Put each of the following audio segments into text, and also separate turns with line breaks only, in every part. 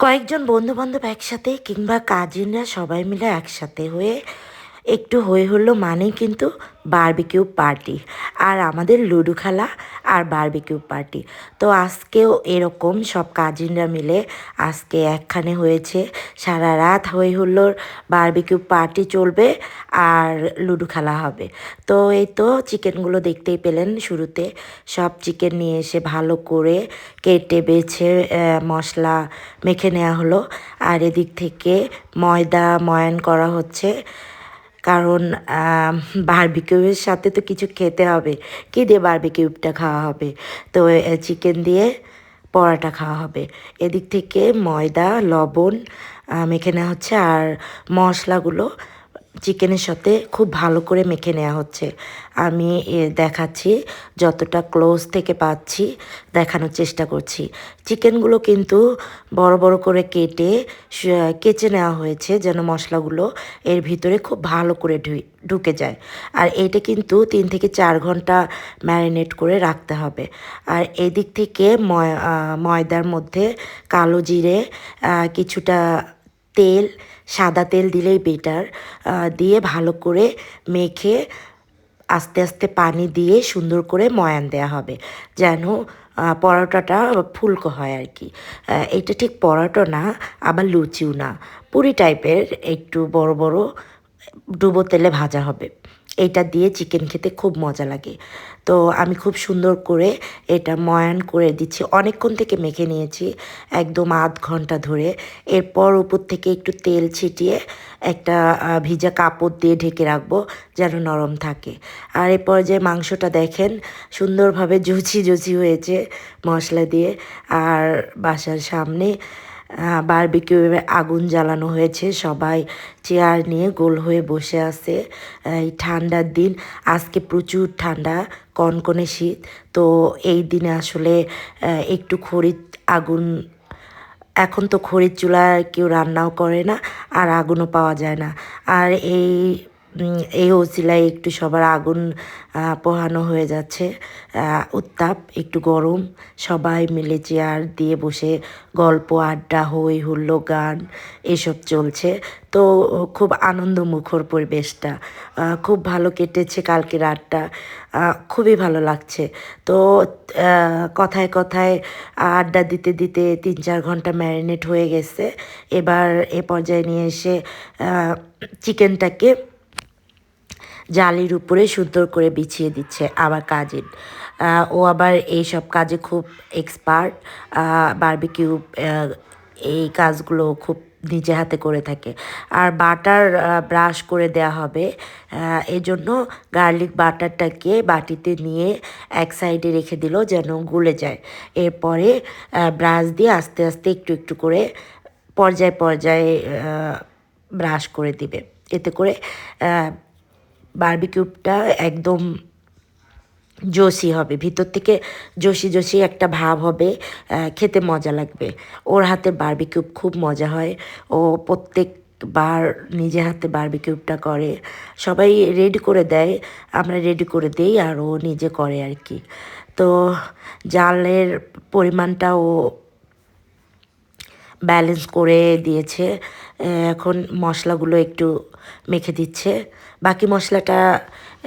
কয়েকজন বন্ধু বান্ধব একসাথে কিংবা কাজিনরা সবাই মিলে একসাথে হয়ে একটু হয়ে হলো মানেই কিন্তু বারবিকিউ পার্টি আর আমাদের লুডো খেলা আর বারবিকিউ পার্টি তো আজকেও এরকম সব কাজিনরা মিলে আজকে একখানে হয়েছে। সারা রাত হয়ে হল্লোর বারবিকিউ পার্টি চলবে আর লুডো খেলা হবে। তো এই তো চিকেনগুলো দেখতেই পেলেন শুরুতে। সব চিকেন নিয়ে এসে ভালো করে কেটে বেছে মশলা মেখে নেওয়া হলো। আর এদিক থেকে ময়দা ময়ান করা হচ্ছে। কারণ বারবিকিউয়ের সাথে তো কিছু খেতে হবে। কী দিয়ে বারবিকিউটা খাওয়া হবে? তো চিকেন দিয়ে পরাটা খাওয়া হবে। এদিক থেকে ময়দা, লবণ মেখে নেওয়া হচ্ছে আর মশলাগুলো চিকেনের সাথে খুব ভালো করে মেখে নেওয়া হচ্ছে। আমি দেখাচ্ছি, যতটা ক্লোজ থেকে পাচ্ছি, দেখানোর চেষ্টা করছি। চিকেনগুলো কিন্তু বড় বড় করে কেটে কেচে নেওয়া হয়েছে যেন মশলাগুলো এর ভিতরে খুব ভালো করে ঢুকে যায়। আর এটা কিন্তু তিন থেকে চার ঘণ্টা ম্যারিনেট করে রাখতে হবে। আর এদিক থেকে ময় ময়দার মধ্যে কালো জিরে কিছুটা তেল, সাদা তেল দিলেই বেটার দিয়ে ভালো করে মেখে আস্তে আস্তে পানি দিয়ে সুন্দর করে ময়ান দেয়া হবে, যেন পরোটাটা ফুলকো হয় আর কি। এটা ঠিক পরোটা না, আবার লুচিও না। পুরি টাইপের একটু বড় বড় ডুবো তেলে ভাজা হবে। এটা দিয়ে চিকেন খেতে খুব মজা লাগে। তো আমি খুব সুন্দর করে এটা ময়ান করে দিচ্ছি। অনেকক্ষণ থেকে মেখে নিয়েছি, একদম আধ ঘণ্টা ধরে। এরপর উপর থেকে একটু তেল ছিটিয়ে একটা ভিজা কাপড় দিয়ে ঢেকে রাখব যেন নরম থাকে। আর এরপর যে মাংসটা দেখেন, সুন্দরভাবে জুচি জুচি হয়েছে মশলা দিয়ে। আর বাসার সামনে বারবিকিউ আগুন জ্বালানো হয়েছে। সবাই চেয়ার নিয়ে গোল হয়ে বসে আছে। এই ঠান্ডার দিন, আজকে প্রচুর ঠান্ডা, কনকনে শীত। তো এই দিনে আসলে একটু খড়ির আগুন, এখন তো খড়ির চুলায় কেউ রান্নাও করে না, আর আগুনও পাওয়া যায় না। আর এই এই ওসিলায় একটু সবার আগুন পোহানো হয়ে যাচ্ছে। উত্তাপ, একটু গরম। সবাই মিলে চেয়ার দিয়ে বসে গল্প, আড্ডা, হই হুল্লো, গান এসব চলছে। তো খুব আনন্দমুখর পরিবেশটা। খুব ভালো কেটেছে কালকে রাতটা খুবই ভালো লাগছে। তো কথায় কথায় আড্ডা দিতে দিতে তিন চার ঘণ্টা ম্যারিনেট হয়ে গেছে। এবার এ পর্যায়ে নিয়ে এসে চিকেনটাকে জালির উপরে সুন্দর করে বিছিয়ে দিচ্ছে আমার কাজিন। ও আবার এইসব কাজে খুব এক্সপার্ট বারবিকিউ এই কাজগুলো খুব নিজে হাতে করে থাকে। আর বাটার ব্রাশ করে দেয়া হবে। এজন্য গার্লিক বাটারটাকে বাটিতে নিয়ে এক সাইডে রেখে দিল যেন গুলে যায়। এরপরে ব্রাশ দিয়ে আস্তে আস্তে একটু একটু করে পর্যায় পর্যায়ে ব্রাশ করে দিবে। এতে করে বারবিকিউবটা একদম জোশি হবে। ভিতর থেকে জোশি জোশি একটা ভাব হবে খেতে মজা লাগবে। ওর হাতে বার্বিকিউব খুব মজা হয়। ও প্রত্যেকবার নিজে হাতে বার্বিকিউবটা করে। সবাই রেডি করে দেয়, আমরা রেডি করে দেই আর ও নিজে করে আর কি। তো জালের পরিমাণটা ও ব্যালেন্স করে দিয়েছে। এখন মশলাগুলো একটু মেখে দিচ্ছে। বাকি মশলাটা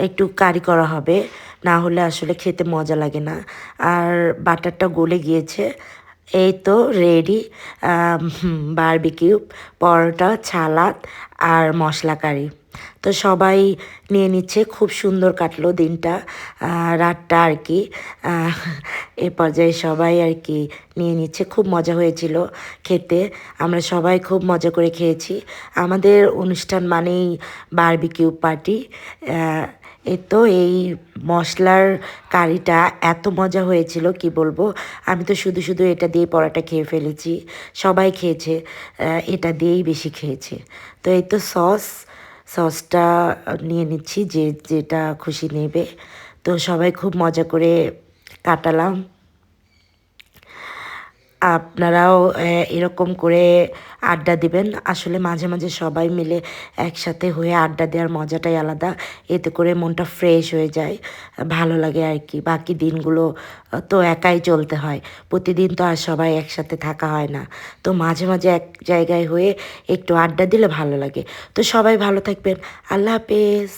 একটু কারি করা হবে, না হলে আসলে খেতে মজা লাগে না। আর বাটারটা গলে গিয়েছে। এই তো রেডি বারবিকিউ পরোটা ছালাদ আর মশলা কারি। তো সবাই নিয়ে নিচ্ছে, খুব সুন্দর কাটলো দিনটা। রাতটা আর কি। এ পর্যায়ে সবাই আর কি নিয়ে নিচ্ছে। খুব মজা হয়েছিল খেতে। আমরা সবাই খুব মজা করে খেয়েছি। আমাদের অনুষ্ঠান মানেই বারবিকিউ পার্টি এ তো এই মশলার কারিটা এত মজা হয়েছিল, কি বলব? আমি তো শুধু শুধু এটা দিয়ে পরাটা খেয়ে ফেলেছি। সবাই খেয়েছে এটা দিয়েই বেশি খেয়েছে। তো এই তো সস সসটা নিয়ে নিচ্ছি, যে যেটা খুশি নেবে। তো সবাই খুব মজা করে কাটালাম। আপনারাও এরকম করে আড্ডা দিবেন। আসলে মাঝে মাঝে সবাই মিলে একসাথে হয়ে আড্ডা দেওয়ার মজাটাই আলাদা। এতে করে মনটা ফ্রেশ হয়ে যায়, ভালো লাগে আর কি। বাকি দিনগুলো তো একাই চলতে হয়। প্রতিদিন তো আর সবাই একসাথে থাকা হয় না। তো মাঝে মাঝে এক জায়গায় হয়ে একটু আড্ডা দিলে ভালো লাগে। তো সবাই ভালো থাকবেন। আল্লাহ হাফেজ।